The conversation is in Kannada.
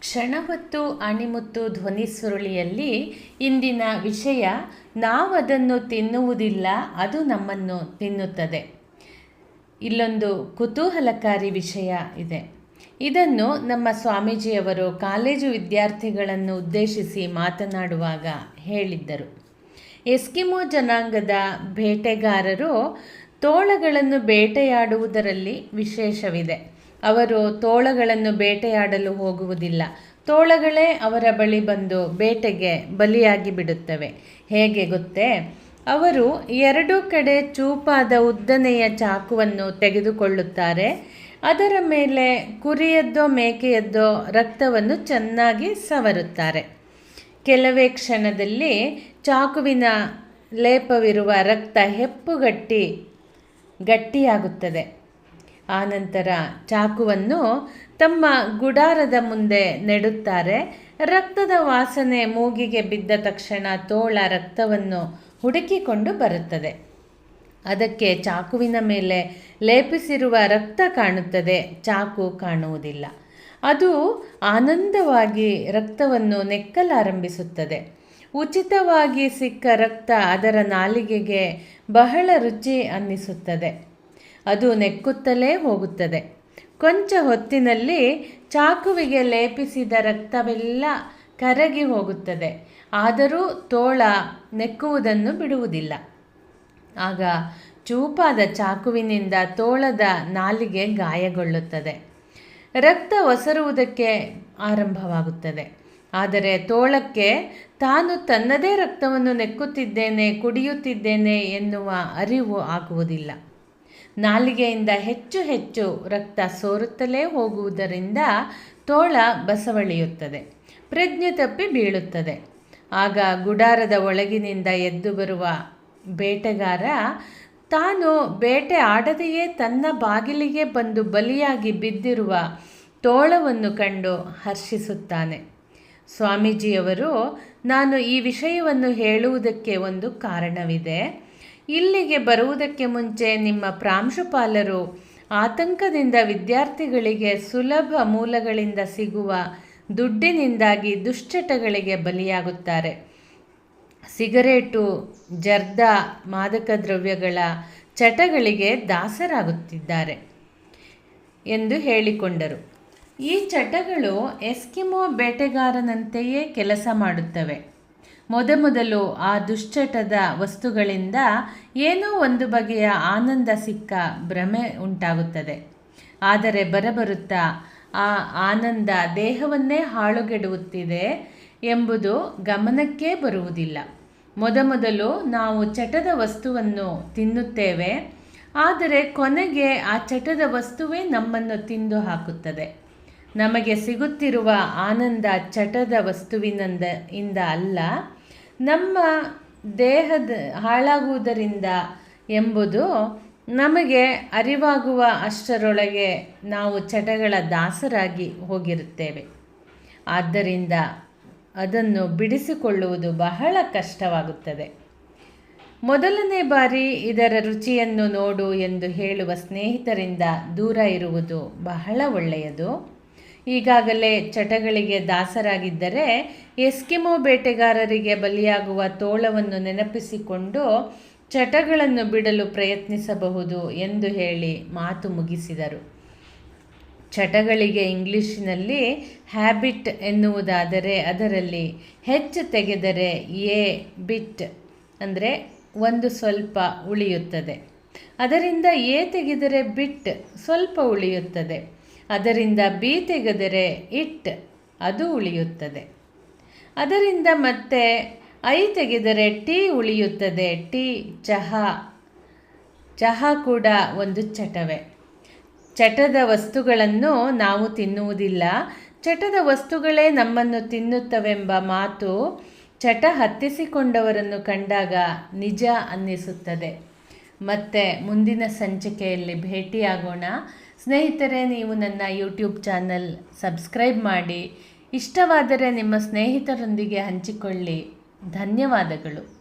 ಕ್ಷಣ ಹೊತ್ತು ಅಣಿಮುತ್ತು ಧ್ವನಿ ಸುರುಳಿಯಲ್ಲಿ ಇಂದಿನ ವಿಷಯ, ನಾವದನ್ನು ತಿನ್ನುವುದಿಲ್ಲ, ಅದು ನಮ್ಮನ್ನು ತಿನ್ನುತ್ತದೆ. ಇಲ್ಲೊಂದು ಕುತೂಹಲಕಾರಿ ವಿಷಯ ಇದೆ. ಇದನ್ನು ನಮ್ಮ ಸ್ವಾಮೀಜಿಯವರು ಕಾಲೇಜು ವಿದ್ಯಾರ್ಥಿಗಳನ್ನು ಉದ್ದೇಶಿಸಿ ಮಾತನಾಡುವಾಗ ಹೇಳಿದ್ದರು. ಎಸ್ಕಿಮೋ ಜನಾಂಗದ ಬೇಟೆಗಾರರು ತೋಳಗಳನ್ನು ಬೇಟೆಯಾಡುವುದರಲ್ಲಿ ವಿಶೇಷವಿದೆ. ಅವರು ತೋಳಗಳನ್ನು ಬೇಟೆಯಾಡಲು ಹೋಗುವುದಿಲ್ಲ. ತೋಳಗಳೇ ಅವರ ಬಳಿ ಬಂದು ಬೇಟೆಗೆ ಬಲಿಯಾಗಿ ಬಿಡುತ್ತವೆ. ಹೇಗೆ ಗೊತ್ತೇ? ಅವರು ಎರಡೂ ಕಡೆ ಚೂಪಾದ ಉದ್ದನೆಯ ಚಾಕುವನ್ನು ತೆಗೆದುಕೊಳ್ಳುತ್ತಾರೆ. ಅದರ ಮೇಲೆ ಕುರಿಯದ್ದೋ ಮೇಕೆಯದ್ದೋ ರಕ್ತವನ್ನು ಚೆನ್ನಾಗಿ ಸವರುತ್ತಾರೆ. ಕೆಲವೇ ಕ್ಷಣದಲ್ಲಿ ಚಾಕುವಿನ ಲೇಪವಿರುವ ರಕ್ತ ಹೆಪ್ಪುಗಟ್ಟಿ ಗಟ್ಟಿಯಾಗುತ್ತದೆ. ಆನಂತರ ಚಾಕುವನ್ನು ತಮ್ಮ ಗುಡಾರದ ಮುಂದೆ ನೆಡುತ್ತಾರೆ. ರಕ್ತದ ವಾಸನೆ ಮೂಗಿಗೆ ಬಿದ್ದ ತಕ್ಷಣ ತೋಳ ರಕ್ತವನ್ನು ಹುಡುಕಿಕೊಂಡು ಬರುತ್ತದೆ. ಅದಕ್ಕೆ ಚಾಕುವಿನ ಮೇಲೆ ಲೇಪಿಸಿರುವ ರಕ್ತ ಕಾಣುತ್ತದೆ. ಚಾಕು ಕಾಣುವುದಿಲ್ಲ. ಅದು ಆನಂದವಾಗಿ ರಕ್ತವನ್ನು ನೆಕ್ಕಲಾರಂಭಿಸುತ್ತದೆ. ಉಚಿತವಾಗಿ ಸಿಕ್ಕ ರಕ್ತ ಅದರ ನಾಲಿಗೆಗೆ ಬಹಳ ರುಚಿ ಅನ್ನಿಸುತ್ತದೆ. ಅದು ನೆಕ್ಕುತ್ತಲೇ ಹೋಗುತ್ತದೆ. ಕೊಂಚ ಹೊತ್ತಿನಲ್ಲಿ ಚಾಕುವಿಗೆ ಲೇಪಿಸಿದ ರಕ್ತವೆಲ್ಲ ಕರಗಿ ಹೋಗುತ್ತದೆ. ಆದರೂ ತೋಳ ನೆಕ್ಕುವುದನ್ನು ಬಿಡುವುದಿಲ್ಲ. ಆಗ ಚೂಪಾದ ಚಾಕುವಿನಿಂದ ತೋಳದ ನಾಲಿಗೆ ಗಾಯಗೊಳ್ಳುತ್ತದೆ. ರಕ್ತ ಒಸರುವುದಕ್ಕೆ ಆರಂಭವಾಗುತ್ತದೆ. ಆದರೆ ತೋಳಕ್ಕೆ ತಾನು ತನ್ನದೇ ರಕ್ತವನ್ನು ನೆಕ್ಕುತ್ತಿದ್ದೇನೆ, ಕುಡಿಯುತ್ತಿದ್ದೇನೆ ಎನ್ನುವ ಅರಿವು ಆಗುವುದಿಲ್ಲ. ನಾಲಿಗೆಯಿಂದ ಹೆಚ್ಚು ಹೆಚ್ಚು ರಕ್ತ ಸೋರುತ್ತಲೇ ಹೋಗುವುದರಿಂದ ತೋಳ ಬಸವಳಿಯುತ್ತದೆ, ಪ್ರಜ್ಞೆ ತಪ್ಪಿ ಬೀಳುತ್ತದೆ. ಆಗ ಗುಡಾರದ ಒಳಗಿನಿಂದ ಎದ್ದು ಬರುವ ಬೇಟೆಗಾರ ತಾನು ಬೇಟೆ ಆಡದೆಯೇ ತನ್ನ ಬಾಗಿಲಿಗೆ ಬಂದು ಬಲಿಯಾಗಿ ಬಿದ್ದಿರುವ ತೋಳವನ್ನು ಕಂಡು ಹರ್ಷಿಸುತ್ತಾನೆ. ಸ್ವಾಮೀಜಿಯವರು, ನಾನು ಈ ವಿಷಯವನ್ನು ಹೇಳುವುದಕ್ಕೆ ಒಂದು ಕಾರಣವಿದೆ. ಇಲ್ಲಿಗೆ ಬರುವುದಕ್ಕೆ ಮುಂಚೆ ನಿಮ್ಮ ಪ್ರಾಂಶುಪಾಲರು ಆತಂಕದಿಂದ ವಿದ್ಯಾರ್ಥಿಗಳಿಗೆ ಸುಲಭ ಮೂಲಗಳಿಂದ ಸಿಗುವ ದುಡ್ಡಿನಿಂದಾಗಿ ದುಶ್ಚಟಗಳಿಗೆ ಬಲಿಯಾಗುತ್ತಾರೆ. ಸಿಗರೇಟು, ಜರ್ದ, ಮಾದಕ ದ್ರವ್ಯಗಳ ಚಟಗಳಿಗೆ ದಾಸರಾಗುತ್ತಿದ್ದಾರೆ ಎಂದು ಹೇಳಿಕೊಂಡರು. ಈ ಚಟಗಳು ಎಸ್ಕಿಮೋ ಬೇಟೆಗಾರನಂತೆಯೇ ಕೆಲಸ ಮಾಡುತ್ತವೆ. ಮೊದಮೊದಲು ಆ ದುಶ್ಚಟದ ವಸ್ತುಗಳಿಂದ ಏನೋ ಒಂದು ಬಗೆಯ ಆನಂದ ಸಿಕ್ಕ ಭ್ರಮೆ ಉಂಟಾಗುತ್ತದೆ. ಆದರೆ ಬರಬರುತ್ತಾ ಆ ಆನಂದ ದೇಹವನ್ನೇ ಹಾಳುಗೆಡುವುತ್ತಿದೆ ಎಂಬುದು ಗಮನಕ್ಕೇ ಬರುವುದಿಲ್ಲ. ಮೊದಮೊದಲು ನಾವು ಚಟದ ವಸ್ತುವನ್ನು ತಿನ್ನುತ್ತೇವೆ, ಆದರೆ ಕೊನೆಗೆ ಆ ಚಟದ ವಸ್ತುವೇ ನಮ್ಮನ್ನು ತಿಂದು ಹಾಕುತ್ತದೆ. ನಮಗೆ ಸಿಗುತ್ತಿರುವ ಆನಂದ ಚಟದ ವಸ್ತುವಿನಿಂದ ಇಂದ ಅಲ್ಲ ನಮ್ಮ ದೇಹದ ಹಾಳಾಗುವುದರಿಂದ ಎಂಬುದು ನಮಗೆ ಅರಿವಾಗುವ ಅಷ್ಟರೊಳಗೆ ನಾವು ಚಟಗಳ ದಾಸರಾಗಿ ಹೋಗಿರುತ್ತೇವೆ. ಆದ್ದರಿಂದ ಅದನ್ನು ಬಿಡಿಸಿಕೊಳ್ಳುವುದು ಬಹಳ ಕಷ್ಟವಾಗುತ್ತದೆ. ಮೊದಲನೇ ಬಾರಿ ಇದರ ರುಚಿಯನ್ನು ನೋಡು ಎಂದು ಹೇಳುವ ಸ್ನೇಹಿತರಿಂದ ದೂರ ಇರುವುದು ಬಹಳ ಒಳ್ಳೆಯದು. ಈಗಾಗಲೇ ಚಟಗಳಿಗೆ ದಾಸರಾಗಿದ್ದರೆ ಎಸ್ಕಿಮೋ ಬೇಟೆಗಾರರಿಗೆ ಬಲಿಯಾಗುವ ತೋಳವನ್ನು ನೆನಪಿಸಿಕೊಂಡು ಚಟಗಳನ್ನು ಬಿಡಲು ಪ್ರಯತ್ನಿಸಬಹುದು ಎಂದು ಹೇಳಿ ಮಾತು ಮುಗಿಸಿದರು. ಚಟಗಳಿಗೆ ಇಂಗ್ಲಿಷಿನಲ್ಲಿ ಹ್ಯಾಬಿಟ್ ಎನ್ನುವುದಾದರೆ ಅದರಲ್ಲಿ ಹೆಚ್ಚು ತೆಗೆದರೆ ಎ ಬಿಟ್ ಅಂದರೆ ಒಂದು ಸ್ವಲ್ಪ ಉಳಿಯುತ್ತದೆ. ಅದರಿಂದ ಎ ತೆಗೆದರೆ ಬಿಟ್ ಸ್ವಲ್ಪ ಉಳಿಯುತ್ತದೆ. ಅದರಿಂದ ಬಿ ತೆಗೆದರೆ ಇಟ್, ಅದು ಉಳಿಯುತ್ತದೆ. ಅದರಿಂದ ಮತ್ತೆ ಐ ತೆಗೆದರೆ ಟಿ ಉಳಿಯುತ್ತದೆ. ಟಿ, ಚಹಾ. ಚಹಾ ಕೂಡ ಒಂದು ಚಟವೇ. ಚಟದ ವಸ್ತುಗಳನ್ನು ನಾವು ತಿನ್ನುವುದಿಲ್ಲ. ಚಟದ ವಸ್ತುಗಳೇ ನಮ್ಮನ್ನು ತಿನ್ನುತ್ತವೆಂಬ ಮಾತು ಚಟ ಹತ್ತಿಸಿಕೊಂಡವರನ್ನು ಕಂಡಾಗ ನಿಜ ಅನ್ನಿಸುತ್ತದೆ. ಮತ್ತೆ ಮುಂದಿನ ಸಂಚಿಕೆಯಲ್ಲಿ ಭೇಟಿಯಾಗೋಣ. ಸ್ನೇಹಿತರೆ ನೀವು ನನ್ನ ಯೂಟ್ಯೂಬ್ ಚಾನಲ್ ಸಬ್ಸ್ಕ್ರೈಬ್ ಮಾಡಿ. ಇಷ್ಟವಾದರೆ ನಿಮ್ಮ ಸ್ನೇಹಿತರೊಂದಿಗೆ ಹಂಚಿಕೊಳ್ಳಿ. ಧನ್ಯವಾದಗಳು.